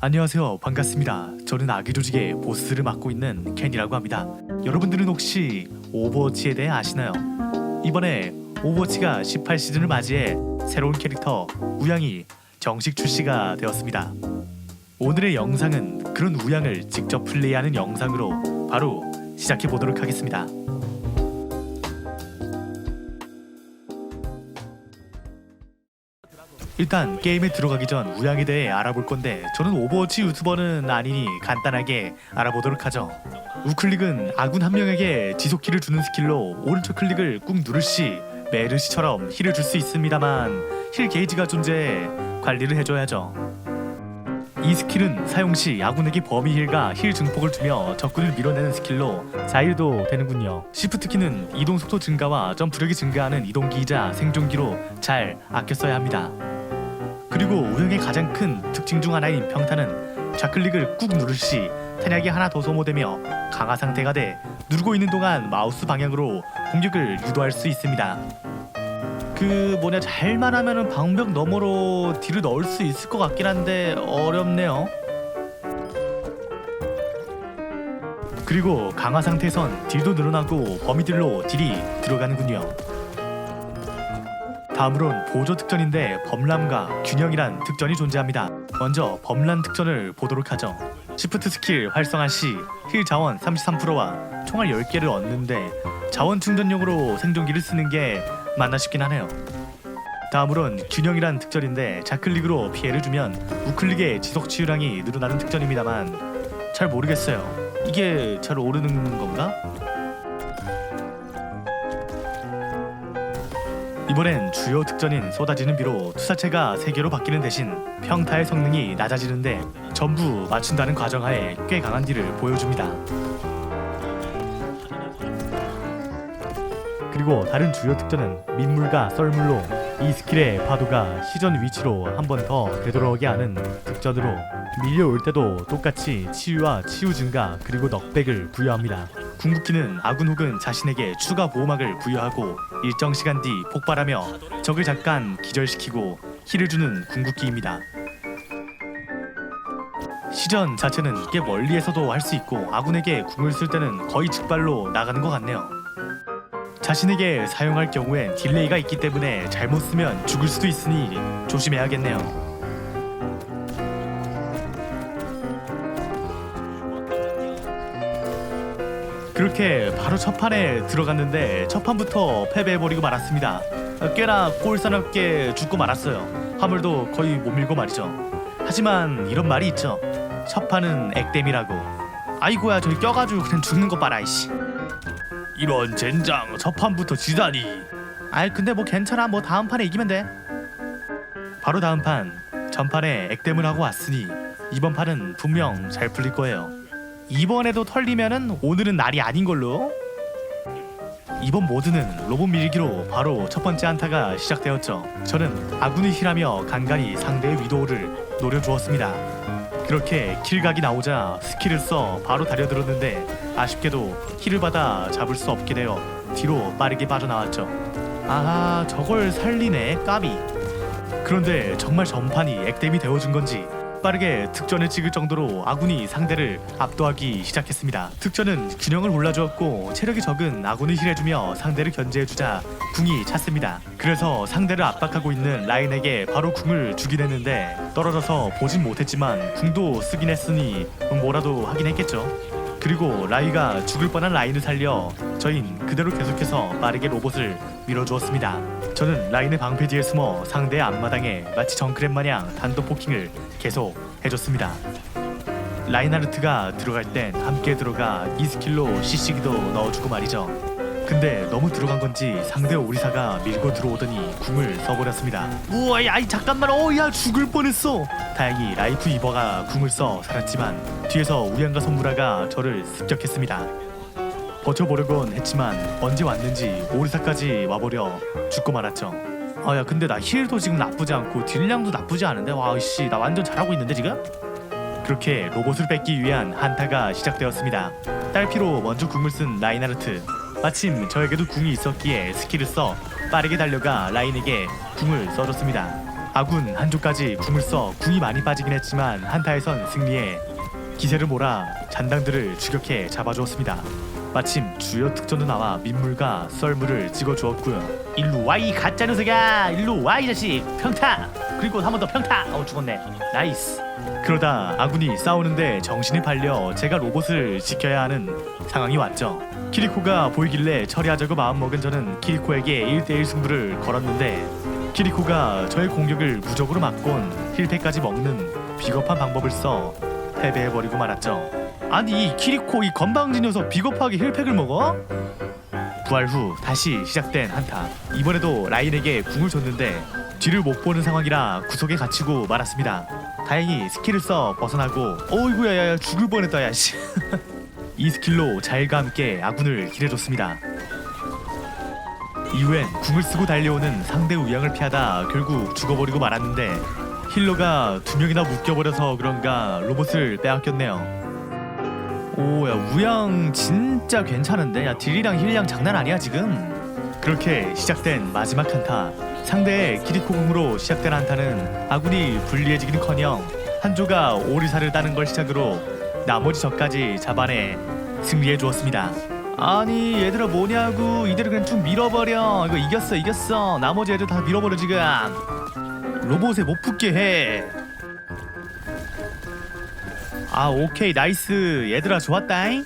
안녕하세요. 반갑습니다. 저는 아기 조직의 보스를 맡고 있는 켄이라고 합니다. 여러분들은 혹시 오버워치에 대해 아시나요? 이번에 오버워치가 18시즌을 맞이해 새로운 캐릭터 우양이 정식 출시가 되었습니다. 오늘의 영상은 그런 우양을 직접 플레이하는 영상으로 바로 시작해 보도록 하겠습니다. 일단 게임에 들어가기 전 우양에 대해 알아볼 건데 저는 오버워치 유튜버는 아니니 간단하게 알아보도록 하죠. 우클릭은 아군 한 명에게 지속키를 주는 스킬로 오른쪽 클릭을 꾹 누를 시 메르시처럼 힐을 줄 수 있습니다만 힐 게이지가 존재해 관리를 해줘야죠. 이 스킬은 사용 시 아군에게 범위 힐과 힐 증폭을 주며 적군을 밀어내는 스킬로 자일도 되는군요. 시프트 키는 이동 속도 증가와 점프력이 증가하는 이동기이자 생존기로 잘 아껴 써야 합니다. 그리고 우영의 가장 큰 특징 중 하나인 평타는 좌클릭을 꾹 누를 시 탄약이 하나 더 소모되며 강화 상태가 돼 누르고 있는 동안 마우스 방향으로 공격을 유도할 수 있습니다. 그 뭐냐 잘만 하면은 방벽 너머로 딜을 넣을 수 있을 것 같긴 한데 어렵네요. 그리고 강화 상태선 딜도 늘어나고 범위들로 딜이 들어가는군요. 다음으론 보조 특전인데 범람과 균형이란 특전이 존재합니다. 먼저 범람 특전을 보도록 하죠. 시프트 스킬 활성화 시 힐 자원 33%와 총알 10개를 얻는데 자원 충전용으로 생존기를 쓰는 게 맞나 싶긴 하네요. 다음으론 균형이란 특전인데 좌클릭으로 피해를 주면 우클릭의 지속 치유량이 늘어나는 특전입니다만 잘 모르겠어요. 이게 잘 오르는 건가? 이번엔 주요 특전인 쏟아지는 비로 투사체가 3개로 바뀌는 대신 평타의 성능이 낮아지는데 전부 맞춘다는 과정하에 꽤 강한 딜을 보여줍니다. 그리고 다른 주요 특전은 민물과 썰물로 이 스킬의 파도가 시전 위치로 한 번 더 되돌아오게 하는 특전으로 밀려올 때도 똑같이 치유와 치유 증가 그리고 넉백을 부여합니다. 궁극기는 아군 혹은 자신에게 추가 보호막을 부여하고 일정 시간 뒤 폭발하며 적을 잠깐 기절시키고 힐을 주는 궁극기입니다. 시전 자체는 꽤 멀리에서도 할 수 있고 아군에게 궁을 쓸 때는 거의 즉발로 나가는 것 같네요. 자신에게 사용할 경우엔 딜레이가 있기 때문에 잘못 쓰면 죽을 수도 있으니 조심해야겠네요. 그렇게 바로 첫 판에 들어갔는데 첫 판부터 패배해버리고 말았습니다. 꽤나 꼴사납게 죽고 말았어요. 화물도 거의 못 밀고 말이죠. 하지만 이런 말이 있죠. 첫 판은 액땜이라고. 아이고야 저기 껴가지고 그냥 죽는 거 봐라 이씨. 이런 젠장 첫 판부터 지다니. 아이 근데 뭐 괜찮아 뭐 다음 판에 이기면 돼. 바로 다음 판 전판에 액땜을 하고 왔으니 이번 판은 분명 잘 풀릴 거예요. 이번에도 털리면은 오늘은 날이 아닌 걸로. 이번 모드는 로봇 밀기로 바로 첫 번째 한타가 시작되었죠. 저는 아군을 힐하며 간간히 상대의 위도우를 노려주었습니다. 그렇게 킬각이 나오자 스킬을 써 바로 달려들었는데 아쉽게도 힐을 받아 잡을 수 없게 되어 뒤로 빠르게 빠져나왔죠. 아 저걸 살리네 까비. 그런데 정말 전판이 액땜이 되어준 건지 빠르게 특전을 찍을 정도로 아군이 상대를 압도하기 시작했습니다. 특전은 균형을 올라주었고 체력이 적은 아군을 힐해주며 상대를 견제해주자 궁이 찼습니다. 그래서 상대를 압박하고 있는 라인에게 바로 궁을 주긴 했는데 떨어져서 보진 못했지만 궁도 쓰긴 했으니 뭐라도 하긴 했겠죠. 그리고 라이가 죽을 뻔한 라인을 살려 저흰 그대로 계속해서 빠르게 로봇을 밀어주었습니다. 저는 라인의 방패 뒤에 숨어 상대의 앞마당에 마치 정크랩 마냥 단독 포킹을 계속 해줬습니다. 라인하르트가 들어갈 땐 함께 들어가 이 스킬로 CC기도 넣어주고 말이죠. 근데 너무 들어간 건지 상대 오리사가 밀고 들어오더니 궁을 써버렸습니다. 우와 야 이 잠깐만 어 야 죽을 뻔했어. 다행히 라이프 이버가 궁을 써 살았지만 뒤에서 우양과 선무라가 저를 습격했습니다. 버텨보려곤 했지만 언제 왔는지 오리사까지 와버려 죽고 말았죠. 아 야 근데 나 힐도 지금 나쁘지 않고 딜량도 나쁘지 않은데 와씨 나 완전 잘하고 있는데 지금? 그렇게 로봇을 뺏기 위한 한타가 시작되었습니다. 딸피로 먼저 궁을 쓴 라인하르트. 마침 저에게도 궁이 있었기에 스킬을 써 빠르게 달려가 라인에게 궁을 써줬습니다. 아군 한조까지 궁을 써 궁이 많이 빠지긴 했지만 한타에선 승리해 기세를 몰아 잔당들을 추격해 잡아주었습니다. 마침 주요 특전도 나와 민물과 썰물을 찍어 주었고요. 일로 와 이 가짜 녀석아 일로 와 이 자식! 평타! 그리고 한 번 더 평타! 어 죽었네. 나이스. 그러다 아군이 싸우는데 정신이 팔려 제가 로봇을 지켜야 하는 상황이 왔죠. 키리코가 보이길래 처리하자고 마음먹은 저는 키리코에게 1대1 승부를 걸었는데 키리코가 저의 공격을 무적으로 막곤 힐팩까지 먹는 비겁한 방법을 써 패배해버리고 말았죠 아니 이 키리코 이 건방진 녀석 비겁하게 힐팩을 먹어? 부활 후 다시 시작된 한타. 이번에도 라인에게 궁을 줬는데 뒤를 못 보는 상황이라 구석에 갇히고 말았습니다. 다행히 스킬을 써 벗어나고 어이구야 야야 죽을 뻔했다 야씨. 이 스킬로 자일과 함께 아군을 길해줬습니다. 이후엔 궁을 쓰고 달려오는 상대 우양을 피하다 결국 죽어버리고 말았는데 힐러가 두 명이나 묶여버려서 그런가 로봇을 빼앗겼네요 오야 우양 진짜 괜찮은데? 야 딜이랑 힐량 장난 아니야 지금? 그렇게 시작된 마지막 한타. 상대의 키리코궁으로 시작된 한타는 아군이 불리해지기는커녕 한조가 오리사를 따는 걸 시작으로 나머지 적까지 잡아내 승리해 주었습니다. 아니 얘들아 뭐냐고. 이대로 그냥 쭉 밀어버려. 이거 이겼어 이겼어. 나머지 애들 다 밀어버려 지금. 로봇에 못 붙게 해 아 오케이. 나이스. 얘들아 좋았다잉.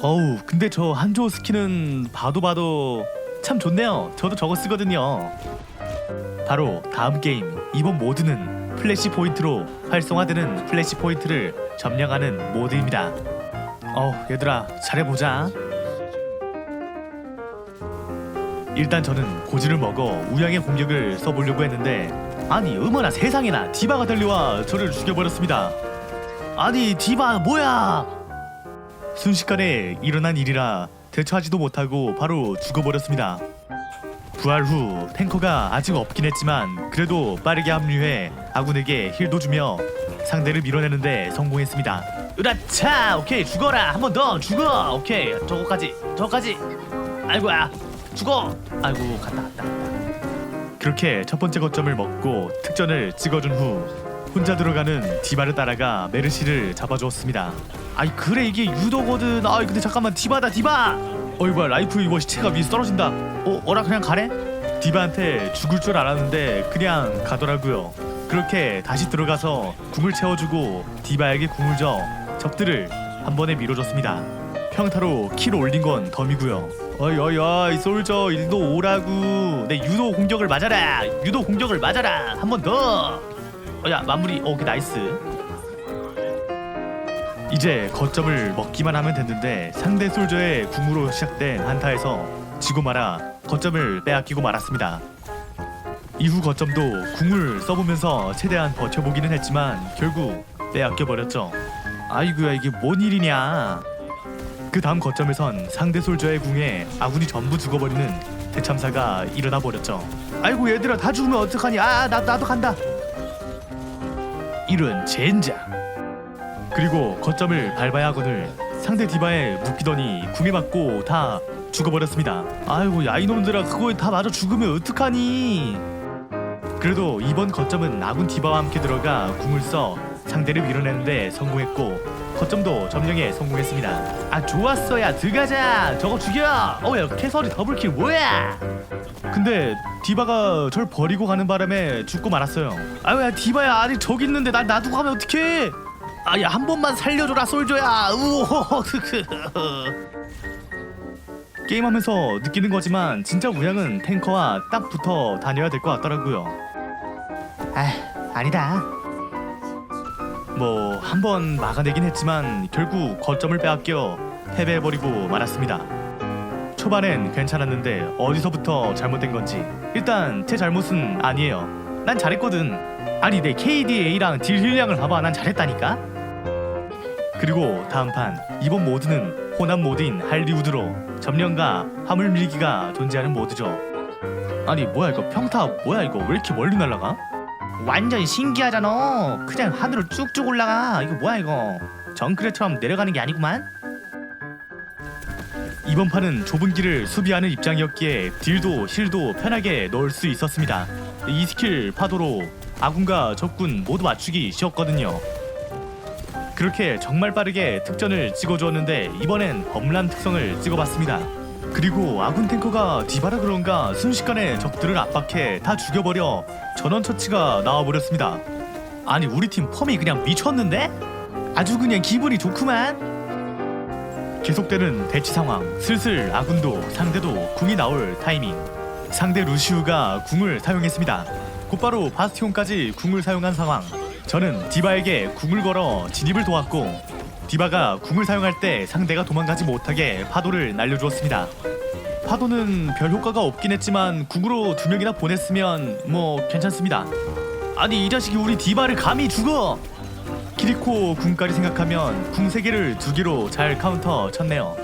어우 근데 저 한조 스킨은 봐도 봐도 참 좋네요. 저도 저거 쓰거든요. 바로 다음 게임. 이번 모드는 플래시 포인트로 활성화되는 플래시 포인트를 점령하는 모드입니다. 어 얘들아 잘해보자. 일단 저는 고지를 먹어 우양의 공격을 써보려고 했는데 아니 어머나 세상에나 디바가 달려와 저를 죽여버렸습니다. 아니 디바 뭐야? 순식간에 일어난 일이라 대처하지도 못하고 바로 죽어버렸습니다. 부활 후 탱커가 아직 없긴 했지만 그래도 빠르게 합류해 아군에게 힐도 주며 상대를 밀어내는데 성공했습니다. 으라차! 오케이 죽어라! 한 번 더! 죽어! 오케이 저거까지 저거까지! 아이고야 죽어! 아이고 갔다 갔다 갔다 그렇게 첫 번째 거점을 먹고 특전을 찍어준 후 혼자 들어가는 디바를 따라가 메르시를 잡아주었습니다. 아이 그래 이게 유도거든. 아이 근데 잠깐만 디바다 디바! 어이구야 라이프 이거 시체가 위에서 떨어진다. 어 어라 그냥 가래? 디바한테 죽을 줄 알았는데 그냥 가더라고요. 그렇게 다시 들어가서 궁을 채워주고 디바에게 궁을 줘 적들을 한 번에 밀어줬습니다. 평타로 킬 올린 건 덤이고요 어이 어이 어이 솔저 일도 오라고 내 유도 공격을 맞아라. 유도 공격을 맞아라. 한 번더. 어야 마무리. 오케이 나이스. 이제 거점을 먹기만 하면 됐는데 상대 솔저의 궁으로 시작된 한타에서 지고 말아 거점을 빼앗기고 말았습니다. 이후 거점도 궁을 써보면서 최대한 버텨보기는 했지만 결국 빼앗겨 버렸죠. 아이고야 이게 뭔 일이냐 그 다음 거점에선 상대 솔저의 궁에 아군이 전부 죽어버리는 대참사가 일어나 버렸죠. 아이고 얘들아 다 죽으면 어떡하니? 아 나, 나도 간다. 이런 젠장. 그리고 거점을 밟아야 하거늘 상대 디바에 묶이더니 궁에 맞고 다 죽어버렸습니다. 아이고 야 이놈들아 그거에 다 맞아 죽으면 어떡하니? 그래도 이번 거점은 아군 디바와 함께 들어가 궁을 써 상대를 밀어내는데 성공했고 거점도 점령에 성공했습니다. 아 좋았어야 들어가자. 저거 죽여. 어야 캐서리 더블킬 뭐야? 근데 디바가 절 버리고 가는 바람에 죽고 말았어요. 아야 디바야 아니 저기 있는데 날 놔두고 가면 어떡해? 아야 한 번만 살려줘라 솔조야. 우호. 게임하면서 느끼는 거지만 진짜 우양은 탱커와 딱 붙어 다녀야 될 것 같더라고요. 아 아니다. 뭐 한 번 막아내긴 했지만 결국 거점을 빼앗겨 패배해버리고 말았습니다. 초반엔 괜찮았는데 어디서부터 잘못된 건지 일단 제 잘못은 아니에요. 난 잘했거든. 아니 내 KDA랑 딜 힐량을 봐봐 난 잘했다니까. 그리고 다음 판 이번 모드는 호남 모드인 할리우드로 점령과 화물 밀기가 존재하는 모드죠. 아니 뭐야 이거 평타 뭐야 이거 왜 이렇게 멀리 날아가? 완전 신기하잖아. 그냥 하늘을 쭉쭉 올라가. 이거 뭐야 이거? 정크레처럼 내려가는 게 아니구만. 이번 판은 좁은 길을 수비하는 입장이었기에 딜도 힐도 편하게 넣을 수 있었습니다. 이 스킬 파도로 아군과 적군 모두 맞추기 쉬웠거든요. 그렇게 정말 빠르게 특전을 찍어주었는데 이번엔 범람 특성을 찍어봤습니다. 그리고 아군 탱커가 디바라 그런가 순식간에 적들을 압박해 다 죽여버려 전원 처치가 나와버렸습니다. 아니 우리 팀 펌이 그냥 미쳤는데? 아주 그냥 기분이 좋구만. 계속되는 대치 상황 슬슬 아군도 상대도 궁이 나올 타이밍 상대 루시우가 궁을 사용했습니다 곧바로 바스티온까지 궁을 사용한 상황 저는 디바에게 궁을 걸어 진입을 도왔고 디바가 궁을 사용할 때 상대가 도망가지 못하게 파도를 날려주었습니다 파도는 별 효과가 없긴 했지만 궁으로 두 명이나 보냈으면 뭐 괜찮습니다 아니 이 자식이 우리 디바를 감히 죽어 키리코 궁까지 생각하면 궁 3개를 두 개로 잘 카운터 쳤네요.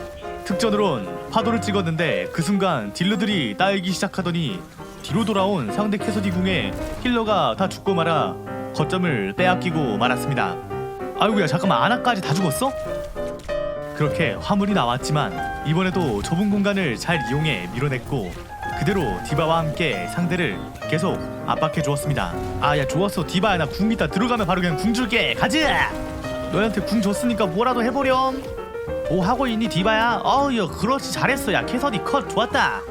특전으론 파도를 찍었는데 그 순간 딜러들이 따이기 시작하더니 뒤로 돌아온 상대 캐서디 궁에 힐러가 다 죽고 말아 거점을 빼앗기고 말았습니다. 아이고야 잠깐만 아나까지 다 죽었어? 그렇게 화물이 나왔지만 이번에도 좁은 공간을 잘 이용해 밀어냈고 그대로 디바와 함께 상대를 계속 압박해 주었습니다. 아 야 좋았어 디바야 나 궁 있다 들어가면 바로 그냥 궁 줄게 가자. 너한테 궁 줬으니까 뭐라도 해보렴. 오 하고 있니 디바야? 어야 그렇지 잘했어 야 캐서디 컷 좋았다.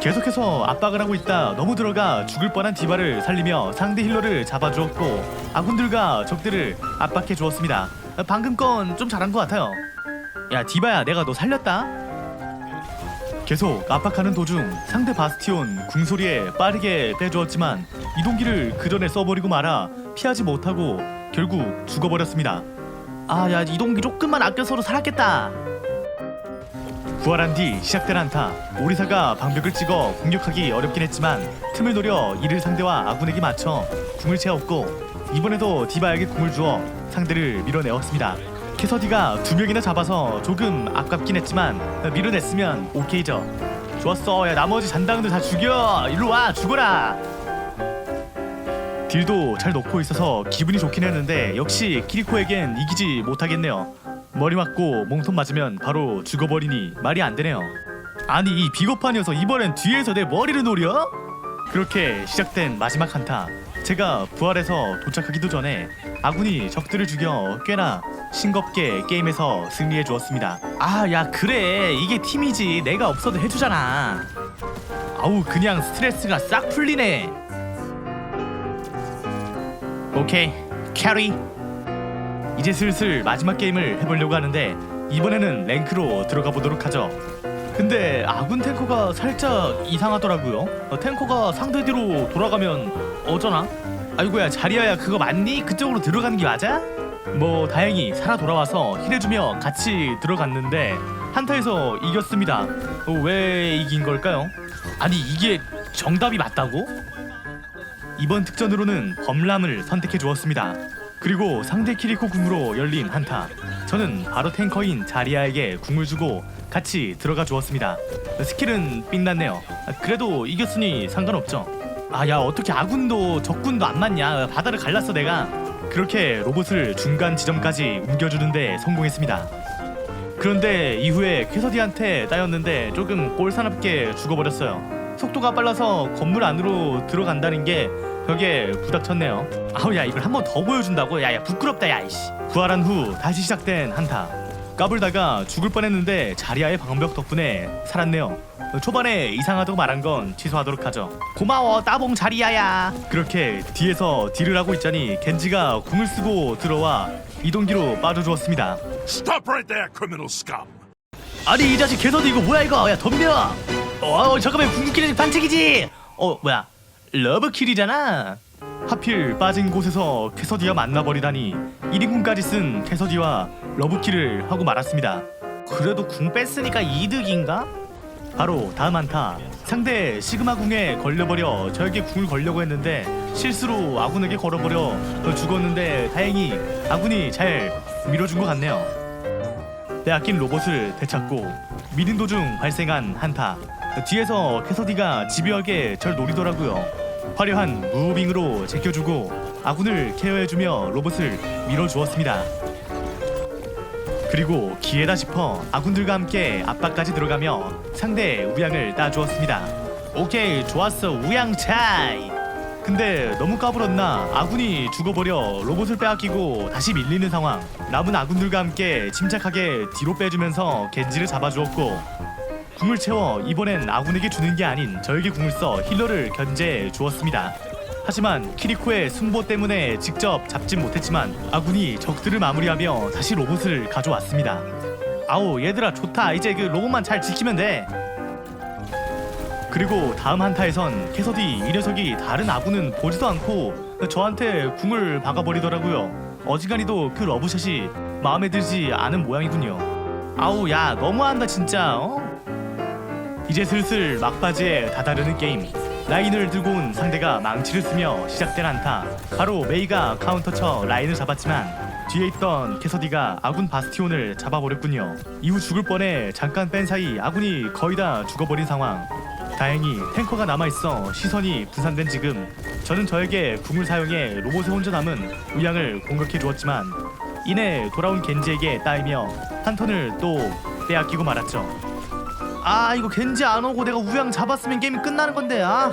계속해서 압박을 하고 있다 너무 들어가 죽을 뻔한 디바를 살리며 상대 힐러를 잡아주었고 아군들과 적들을 압박해 주었습니다. 방금 건 좀 잘한 것 같아요. 야 디바야 내가 너 살렸다. 계속 압박하는 도중 상대 바스티온 궁소리에 빠르게 빼주었지만 이동기를 그 전에 써버리고 말아 피하지 못하고 결국 죽어버렸습니다. 아 야 이동기 조금만 아껴서도 살았겠다. 부활한 뒤 시작된 한타 오리사가 방벽을 찍어 공격하기 어렵긴 했지만 틈을 노려 이를 상대와 아군에게 맞춰 궁을 채웠고 이번에도 디바에게 궁을 주어 상대를 밀어내었습니다. 캐서디가 두 명이나 잡아서 조금 아깝긴 했지만 밀어냈으면 오케이죠. 좋았어. 야 나머지 잔당들 다 죽여. 일로 와 죽어라. 딜도 잘 넣고 있어서 기분이 좋긴 했는데 역시 키리코에겐 이기지 못하겠네요. 머리 맞고 몸통 맞으면 바로 죽어버리니 말이 안 되네요. 아니 이 비겁한 녀석 이번엔 뒤에서 내 머리를 노려? 그렇게 시작된 마지막 한타 제가 부활해서 도착하기도 전에 아군이 적들을 죽여 꽤나 싱겁게 게임에서 승리해 주었습니다. 아 야 그래 이게 팀이지 내가 없어도 해주잖아. 아우 그냥 스트레스가 싹 풀리네. 오케이 캐리 이제 슬슬 마지막 게임을 해보려고 하는데 이번에는 랭크로 들어가 보도록 하죠. 근데 아군 탱커가 살짝 이상하더라고요. 어, 탱커가 상대 뒤로 돌아가면 어쩌나? 아이고야 자리야야 그거 맞니? 그쪽으로 들어가는 게 맞아? 뭐 다행히 살아 돌아와서 힐해주며 같이 들어갔는데 한타에서 이겼습니다. 어, 왜 이긴 걸까요? 아니 이게 정답이 맞다고? 이번 특전으로는 범람을 선택해 주었습니다. 그리고 상대 키리코 궁으로 열린 한타. 저는 바로 탱커인 자리아에게 궁을 주고 같이 들어가 주었습니다. 스킬은 삥났네요. 그래도 이겼으니 상관없죠. 아 야 어떻게 아군도 적군도 안 맞냐? 바다를 갈랐어 내가. 그렇게 로봇을 중간 지점까지 옮겨주는데 성공했습니다. 그런데 이후에 캐서디한테 따였는데 조금 꼴사납게 죽어버렸어요. 속도가 빨라서 건물 안으로 들어간다는 게 벽에 부닥쳤네요. 아우 야 이걸 한 번 더 보여준다고? 야야 부끄럽다 야 이씨. 부활한 후 다시 시작된 한타. 까불다가 죽을 뻔했는데 자리아의 방벽 덕분에 살았네요. 초반에 이상하다고 말한 건 취소하도록 하죠. 고마워 따봉 자리아야. 그렇게 뒤에서 딜을 하고 있자니 겐지가 궁을 쓰고 들어와 이동기로 빠져주었습니다. Stop right there, criminal scum! 아니 이 자식 개서도 이거 뭐야 이거 야 덤벼 어 잠깐만 궁극기는 반칙이지 어 뭐야 러브킬이잖아. 하필 빠진 곳에서 캐서디와 만나버리다니 1인궁까지 쓴 캐서디와 러브킬을 하고 말았습니다. 그래도 궁 뺐으니까 이득인가? 바로 다음 한타. 상대 시그마 궁에 걸려버려 저에게 궁을 걸려고 했는데 실수로 아군에게 걸어버려 죽었는데 다행히 아군이 잘 밀어준 것 같네요. 빼앗긴 로봇을 되찾고 미는 도중 발생한 한타. 뒤에서 캐서디가 집요하게 절 노리더라고요 화려한 무빙으로 제껴주고 아군을 케어해주며 로봇을 밀어주었습니다 그리고 기회다 싶어 아군들과 함께 앞바까지 들어가며 상대 우양을 따주었습니다. 오케이 좋았어 우양 차이. 근데 너무 까불었나 아군이 죽어버려 로봇을 빼앗기고 다시 밀리는 상황. 남은 아군들과 함께 침착하게 뒤로 빼주면서 겐지를 잡아주었고 궁을 채워 이번엔 아군에게 주는 게 아닌 저에게 궁을 써 힐러를 견제해 주었습니다. 하지만 키리코의 순보 때문에 직접 잡진 못했지만 아군이 적들을 마무리하며 다시 로봇을 가져왔습니다. 아오 얘들아 좋다 이제 그 로봇만 잘 지키면 돼. 그리고 다음 한타에선 캐서디 이 녀석이 다른 아군은 보지도 않고 저한테 궁을 박아버리더라고요. 어지간히도 그 러브샷이 마음에 들지 않은 모양이군요. 아우 야 너무한다 진짜. 어? 이제 슬슬 막바지에 다다르는 게임. 라인을 들고 온 상대가 망치를 쓰며 시작된 한타. 바로 메이가 카운터 쳐 라인을 잡았지만 뒤에 있던 캐서디가 아군 바스티온을 잡아버렸군요. 이후 죽을 뻔해 잠깐 뺀 사이 아군이 거의 다 죽어버린 상황. 다행히 탱커가 남아있어 시선이 분산된 지금 저는 저에게 궁을 사용해 로봇에 혼자 남은 우양을 공격해 주었지만 이내 돌아온 겐지에게 따이며 한 턴을 또 빼앗기고 말았죠. 아 이거 겐지 안 오고 내가 우양 잡았으면 게임이 끝나는 건데 아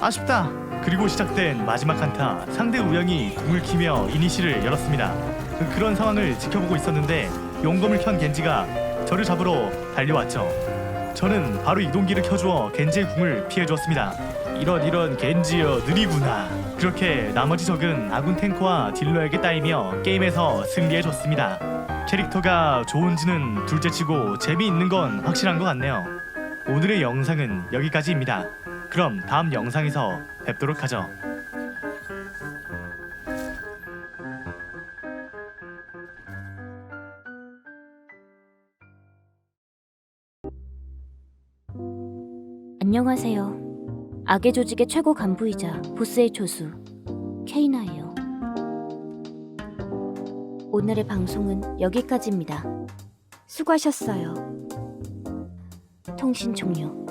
아쉽다. 그리고 시작된 마지막 한타 상대 우양이 궁을 키며 이니시를 열었습니다. 그- 그런 상황을 지켜보고 있었는데 용검을 켠 겐지가 저를 잡으러 달려왔죠. 저는 바로 이동기를 켜주어 겐지의 궁을 피해주었습니다. 이런 이런 겐지여 느리구나. 그렇게 나머지 적은 아군 탱커와 딜러에게 따이며 게임에서 승리해줬습니다. 캐릭터가 좋은지는 둘째치고 재미있는 건 확실한 것 같네요. 오늘의 영상은 여기까지입니다. 그럼 다음 영상에서 뵙도록 하죠. 안녕하세요. 악의 조직의 최고 간부이자 보스의 조수 오늘의 방송은 여기까지입니다. 수고하셨어요. 통신 종료.